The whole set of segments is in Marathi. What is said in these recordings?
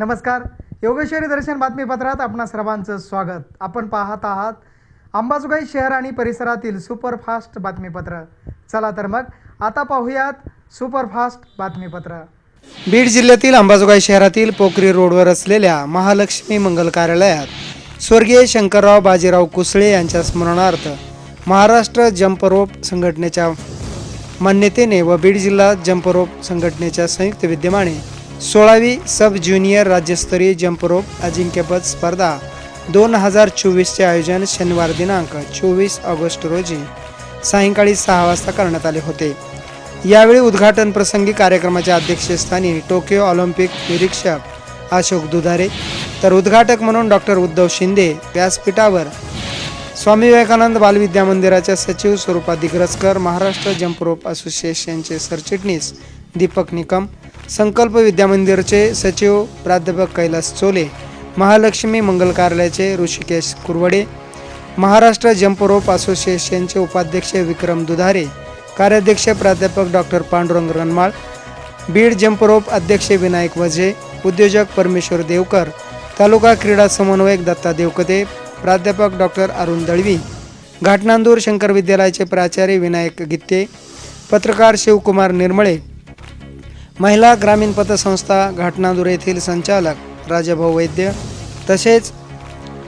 नमस्कार. योगेश्वरी दर्शन बातमीपत्रात आपणा सर्वांचं स्वागत. आपण पाहत आहात अंबाजोगाई शहर आणि परिसरातील सुपरफास्ट बातमीपत्र. चला तर मग आता पाहूयात सुपरफास्ट बातमीपत्र. बीड जिल्ह्यातील अंबाजोगाई शहरातील पोखरी रोडवर असलेल्या महालक्ष्मी मंगल कार्यालयात स्वर्गीय शंकरराव बाजीराव कुसळे यांच्या स्मरणार्थ महाराष्ट्र जंप रोप संघटनेच्या मान्यतेने व बीड जिल्हा जंप रोप संघटनेच्या संयुक्त विद्यमाने सोळावी सब ज्युनियर राज्यस्तरीय जंपरोप अजिंक्यपद स्पर्धा दोन हजार चोवीसचे आयोजन शनिवार दिनांक चोवीस ऑगस्ट रोजी सायंकाळी सहा वाजता करण्यात आले होते. यावेळी उद्घाटन प्रसंगी कार्यक्रमाच्या अध्यक्षस्थानी टोकियो ऑलिम्पिक निरीक्षक अशोक दुधारे तर उद्घाटक म्हणून डॉक्टर उद्धव शिंदे व्यासपीठावर स्वामी विवेकानंद बालविद्या मंदिराच्या सचिव स्वरूपा दिग्रजकर महाराष्ट्र जंपरोप असोसिएशनचे सरचिटणीस दीपक निकम संकल्प विद्यामंदिरचे सचिव प्राध्यापक कैलास चोले महालक्ष्मी मंगल कार्यालयाचे ऋषिकेश कुरवडे महाराष्ट्र जम्प रोप असोसिएशनचे उपाध्यक्ष विक्रम दुधारे कार्याध्यक्ष प्राध्यापक doctor Pandurang Ranmal Beed jump rope अध्यक्ष विनायक वझे उद्योजक परमेश्वर देवकर तालुका क्रीडा समन्वयक दत्ता देवकते प्राध्यापक डॉक्टर अरुण दळवी घाटनांदूर शंकर विद्यालयाचे प्राचार्य विनायक गित्ते पत्रकार शिवकुमार निर्मळे महिला ग्रामीण पतसंस्था घाटनादूर येथील संचालक राजाभाऊ वैद्य तसेच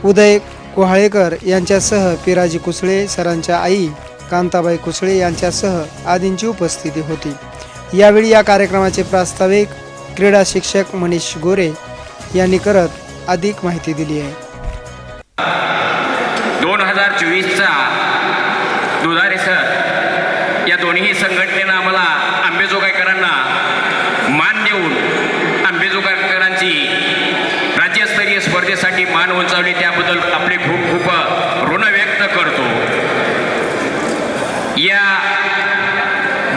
उदय कुहाळेकर यांच्यासह पिराजी कुसळे सरांच्या आई कांताबाई कुसळे यांच्यासह आदींची उपस्थिती होती. यावेळी या कार्यक्रमाचे प्रास्ताविक क्रीडा शिक्षक मनीष गोरे यांनी करत अधिक माहिती दिली आहे. दोन हजार चोवीसचा दुधारे सर या दोन्ही संघटनेनं आम्हाला आंबेजोगाईकरांना मान देऊन आंबेजोगाईकरांची राज्यस्तरीय स्पर्धेसाठी मान उंचावली त्याबद्दल आपले खूप खूप ऋण व्यक्त करतो या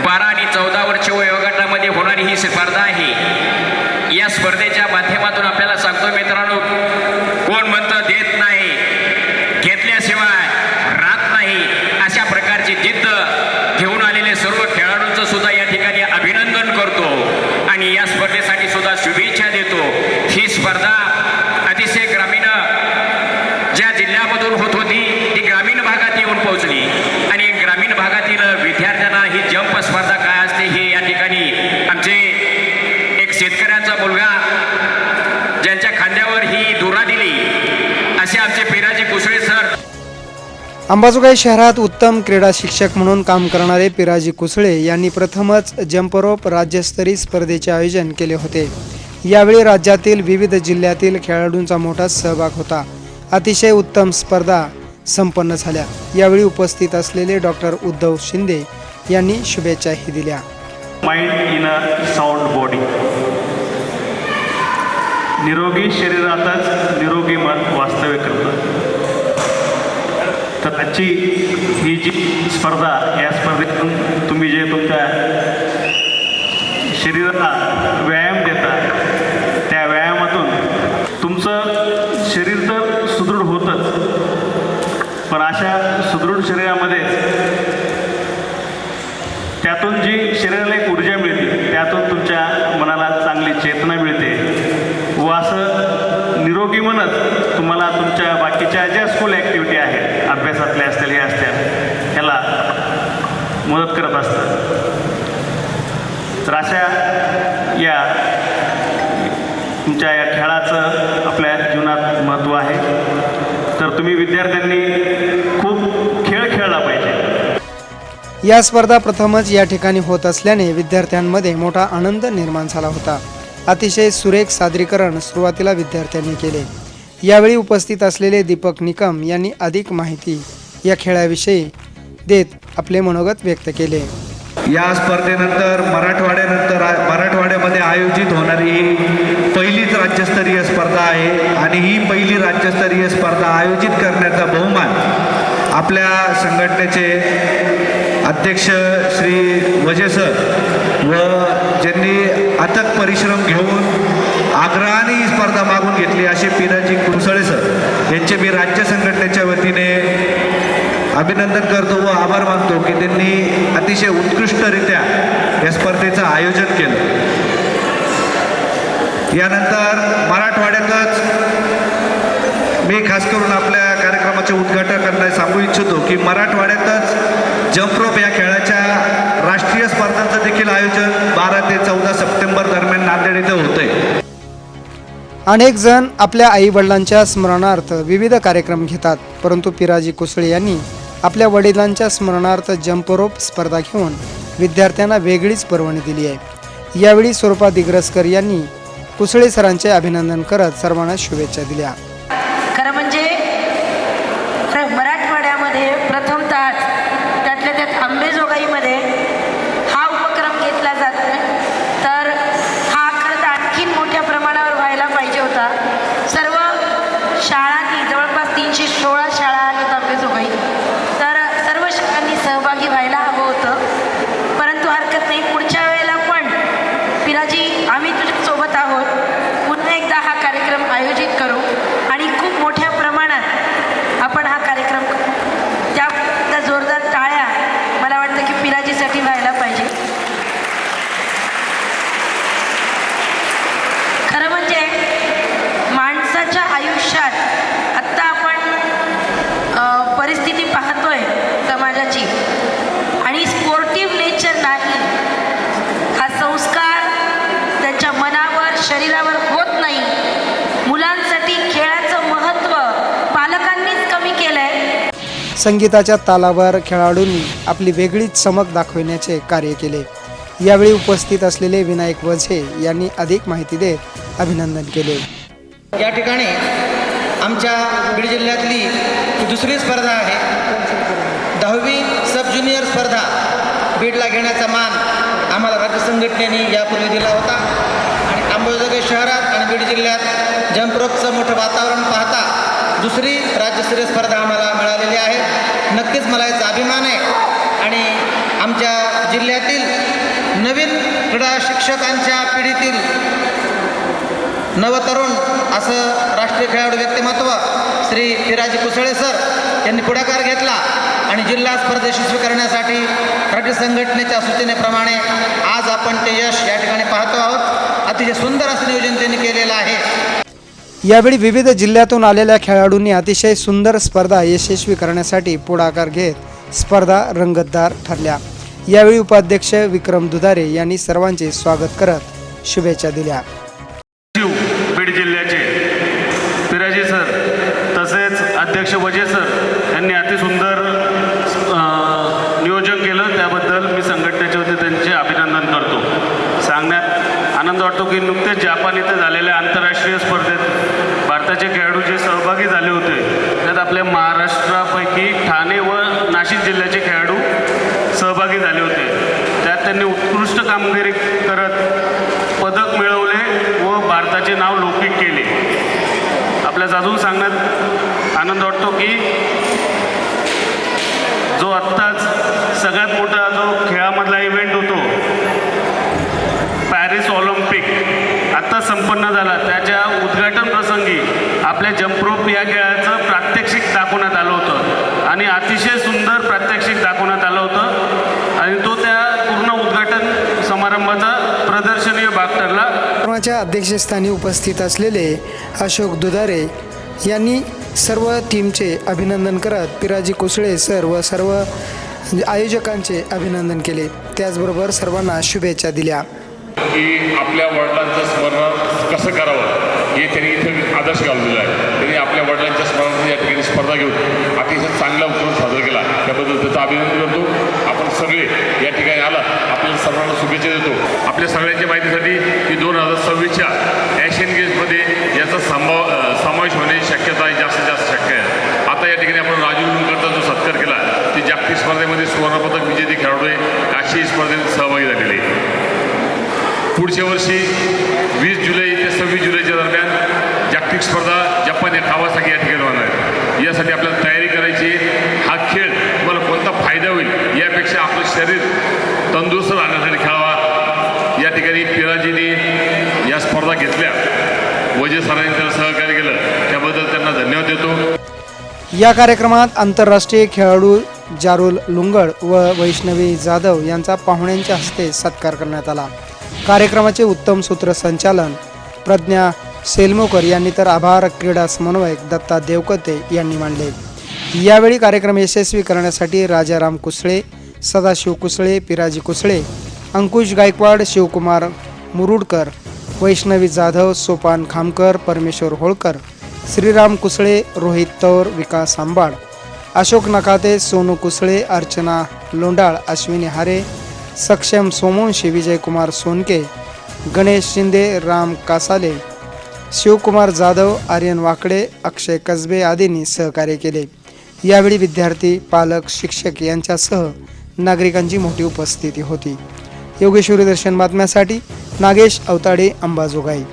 बारा आणि चौदा वर्ष वयोगटामध्ये होणारी ही स्पर्धा आहे या स्पर्धेच्या माध्यमातून आपल्याला सांगतो मित्रांनो कोण म्हणतं देत नाही घेतल्याशिवाय राहत नाही अशा प्रकारची जिद्द घेऊन आलेले सर्व खेळाडूंचं सुद्धा या ठिकाणी अभिनंदन करतो आणि या स्पर्धेसाठी सुद्धा शुभेच्छा देतो ही स्पर्धा अतिशय ग्रामीण ज्या जिल्ह्यामधून होत होती ती ग्रामीण भागात येऊन पोहोचली आणि ग्रामीण भागातील विद्यार्थ्यांना ही जंप स्पर्धा काय असते हे या ठिकाणी आमचे एक शेतकऱ्यांचा मुलगा ज्यांच्या खांद्यावर ही दुरा दिली असे आमचे पिराजी कुसळे सर अंबाजोगाई शहरात उत्तम क्रीडा शिक्षक म्हणून काम करणारे पिराजी कुसळे यांनी प्रथमच जंपरोप राज्यस्तरीय स्पर्धेचे आयोजन केले होते. यावेळी राज्यातील विविध जिल्ह्यातील खेळाडूंचा मोठा सहभाग होता. अतिशय उत्तम स्पर्धा संपन्न झाल्या. यावेळी उपस्थित असलेले डॉक्टर उद्धव शिंदे यांनी शुभेच्छाही दिल्या. Mind in a sound body निरोगी शरीरातच निरोगी मन वास्तव्य तर आजची ही जी स्पर्धा या स्पर्धेतून तुम्ही जे तुमच्या शरीराला व्यायाम देता त्या व्यायामातून तुमचं शरीर तर सुदृढ होतंच. पण अशा सुदृढ शरीरामध्येच त्यातून जी शरीराला एक ऊर्जा मिळते त्यातून तुमच्या मनाला चांगली चेतना मिळते व असं निरोगी मनच तुम्हाला तुमच्या बाकीच्या ज्या स्कूल ॲक्टिव्हिटी आहेत अभ्यासातल्या असतील हे असतील ह्याला असतात तर अशा या तुमच्या या खेळाचं आपल्या जीवनात महत्त्व आहे. तर तुम्ही विद्यार्थ्यांनी खूप खेळ खेळला पाहिजे. या स्पर्धा प्रथमच या ठिकाणी होत असल्याने विद्यार्थ्यांमध्ये मोठा आनंद निर्माण झाला होता. अतिशय सुरेख सादरीकरण सुरुवातीला विद्यार्थ्यांनी केले. यावेळी उपस्थित असलेले दीपक निकम यांनी अधिक माहिती या खेळाविषयी देत आपले मनोगत व्यक्त केले. या स्पर्धेनंतर मराठवाड्यानंतर मराठवाड्यामध्ये आयोजित होणारी ही पहिलीच राज्यस्तरीय स्पर्धा आहे आणि ही पहिली राज्यस्तरीय स्पर्धा आयोजित करण्याचा बहुमान आपल्या संघटनेचे अध्यक्ष श्री वजे सर व ज्यांनी अथक परिश्रम घेऊन आग्रहाने ही स्पर्धा मागून घेतली असे पिराजी कुंसळे सर यांचे मी राज्य संघटनेच्या वतीने अभिनंदन करतो व आभार मानतो की त्यांनी अतिशय उत्कृष्टरित्या या स्पर्धेचं आयोजन केलं. यानंतर मराठवाड्यातच मी खास करून आपल्या कार्यक्रमाचे उद्घाटन करण्यास सांगू इच्छितो की मराठवाड्यातच जम्प्रोप या खेळाच्या राष्ट्रीय स्पर्धांचं देखील आयोजन बारा ते चौदा सप्टेंबर दरम्यान नांदेड इथं होतंय. अनेक जण आपल्या आईवडिलांच्या स्मरणार्थ विविध कार्यक्रम घेतात परंतु पिराजी कुसळे यांनी आपल्या वडिलांच्या स्मरणार्थ जंप रोप स्पर्धा घेऊन विद्यार्थ्यांना वेगळीच पर्वणी दिली आहे. यावेळी स्वरूपा दिग्रसकर यांनी कुसळे सरांचे अभिनंदन करत सर्वांना शुभेच्छा दिल्या खरं म्हणजे प्र- मराठवाड्यामध्ये प्रथमतः त्यातल्या त्यात अंबेजोगाईमध्ये हा उपक्रम घेतला जात तर हा खरं तर आणखीन मोठ्या प्रमाणावर व्हायला पाहिजे होता सर्व शाळांनी जवळपास तीनशे सोळा शाळा आहेत अंबेजोगाई तर सर्व शाळांनी सहभागी व्हायला हवं होतं परंतु हरकत नाही पुढच्या वेळेला पण पिराजी आम्ही तुझ्यासोबत आहोत पुन्हा एकदा हा कार्यक्रम आयोजित करू आणि खूप मोठ्या प्रमाणात आपण हा कार्यक्रम करू त्या त्या जोरदार टाळ्या मला वाटतं की पिराजीसाठी व्हायला पाहिजे खरं म्हणजे माणसाच्या आयुष्यात आत्ता आपण अ, परिस्थिती पाहतोय समाजाची आणि स्पोर्टिव्ह नेचर नाही हा संस्कार त्यांच्या मनावर शरीरावर होत नाही मुलांसाठी खेळाचं महत्त्व पालकांनीच कमी केलं आहे संगीताच्या तालावर खेळाडूंनी आपली वेगळीच चमक दाखविण्याचे कार्य केले. यावेळी उपस्थित असलेले विनायक वझे यांनी अधिक माहिती देत अभिनंदन केले. या ठिकाणी आमच्या बीड जिल्ह्यातली दुसरी स्पर्धा आहे. दहावी सब ज्युनियर स्पर्धा बीडला घेण्याचा मान आम्हाला राज्य संघटनेने यापूर्वी दिला होता. आणि अंबाजोगाई शहरात आणि बीड जिल्ह्यात जम्परोपचं मोठं वातावरण पाहता दुसरी राज्यस्तरीय स्पर्धा आहे मला याचा अभिमान आहे. आणि आमच्या जिल्ह्यातील नवीन क्रीडा शिक्षकांच्या पिढीतील नवतरुण असं राष्ट्रीय खेळाडू व्यक्तिमत्व श्री पिराजी कुसळे सर यांनी पुढाकार घेतला आणि जिल्हा स्पर्धा यशस्वी करण्यासाठी राज्य संघटनेच्या सूचनेप्रमाणे आज आपण ते यश या ठिकाणी पाहतो आहोत. अतिशय सुंदर असं नियोजन त्यांनी केलेलं आहे. यावेळी विविध जिल्ह्यातून आलेल्या खेळाडूंनी अतिशय सुंदर स्पर्धा यशस्वी करण्यासाठी पुढाकार घेत स्पर्धा रंगतदार ठरल्या. यावेळी उपाध्यक्ष विक्रम दुधारे यांनी सर्वांचे स्वागत करत शुभेच्छा दिल्या सचिव बीड जिल्ह्याचे पिराजी सर तसेच अध्यक्ष वजे सर यांनी अतिसुंदर अं, नियोजन केलं त्याबद्दल मी संघटनेच्या वतीने त्यांचे अभिनंदन करतो सांगण्यात आनंद वाटतो की नुकतेच जपान इथे झालेल्या आंतरराष्ट्रीय स्पर्धेत भारताचे खेळाडू जे सहभागी झाले होते त्यात आपल्या महाराष्ट्रापैकी ठाणे व नाशिक जिल्ह्याचे खेळाडू सहभागी झाले होते त्यात त्यांनी उत्कृष्ट कामगिरी करत पदक मिळवले व भारताचे नाव लौकिक केले आपल्यास अजून सांगण्यात आनंद वाटतो की जो आत्ताच सगळ्यात मोठा जो खेळामधला इव्हेंट होतो पॅरिस ऑलिम्पिक आत्ता संपन्न झाला त्याच्या उद्घाटन प्रसंगी आपल्या जम्परोप या खेळाचं प्रात्यक्षिक दाखवण्यात आलं होतं. आणि अतिशय सुंदर प्रात्यक्षिक दाखवण्यात आलं होतं. आणि तो त्या पूर्ण उद्घाटन समारंभाचा प्रदर्शनीय भाग ठरला. कार्यक्रमाच्या अध्यक्षस्थानी उपस्थित असलेले अशोक दुधारे यांनी सर्व टीमचे अभिनंदन करत पिराजी कुसळे सर व सर्व आयोजकांचे अभिनंदन केले. त्याचबरोबर सर्वांना शुभेच्छा दिल्या. की आपल्या वडिलांचं स्मरण कसं करावं? हे त्यांनी इथे आदर्श घाललेला आहे. त्यांनी आपल्या वडिलांच्या स्मरणार्थ या ठिकाणी स्पर्धा घेऊन अतिशय चांगला उपक्रम साजरा केला. त्याबद्दल त्याचं अभिनंदन करतो. आपण सगळे या ठिकाणी आला आपल्याला सर्वांना शुभेच्छा देतो. आपल्या सगळ्यांच्या माहितीसाठी की दोन हजार सव्वीसच्या एशियन गेम्समध्ये याचा संभाव समावेश होण्याची शक्यता आहे जास्तीत जास्त शक्य आहे. आता या ठिकाणी आपण राजू लुणकरचा जो सत्कार केला ते जागतिक स्पर्धेमध्ये सुवर्णपदक विजेते खेळाडू आहे. अशी स्पर्धेत सहभागी झालेली पुढच्या वर्षी वीस जुलै ते सव्वीस जुलैच्या दरम्यान जागतिक स्पर्धा जपान या कावासाठी या ठिकाणी होणार आहे. यासाठी आपल्याला तयारी करायची हा खेळ तुम्हाला कोणता फायदा होईल यापेक्षा आपलं शरीर तंदुरुस्त राहण्यासाठी खेळावा. या ठिकाणी पिराजीने या स्पर्धा घेतल्या. वजे सरांनी त्याला सहकार्य केलं. त्याबद्दल त्यांना धन्यवाद देतो. या कार्यक्रमात आंतरराष्ट्रीय खेळाडू जारुल लुंगड व वैष्णवी जाधव यांचा पाहुण्यांच्या हस्ते सत्कार करण्यात आला. कार्यक्रमाचे उत्तम सूत्रसंचालन प्रज्ञा सेलमोकर यांनी तर आभार क्रीडा समन्वयक दत्ता देवकते यांनी मांडले यावेळी कार्यक्रम यशस्वी करण्यासाठी राजाराम कुसळे सदाशिव कुसळे पिराजी कुसळे अंकुश गायकवाड शिवकुमार मुरुडकर वैष्णवी जाधव सोपान खामकर परमेश्वर होळकर श्रीराम कुसळे रोहित तौर विकास आंबाड अशोक नकाते सोनू कुसळे अर्चना लोंडाळ अश्विनी हारे सक्षम सोमवंशी विजयकुमार सोनके गणेश शिंदे राम कासाले शिवकुमार जाधव आर्यन वाकडे अक्षय कसबे आदींनी सहकार्य केले. यावेळी विद्यार्थी पालक शिक्षक यांच्यासह नागरिकांची मोठी उपस्थिती होती. योगेश्वरी दर्शन बातम्यासाठी नागेश अवताडे अंबाजोगाई.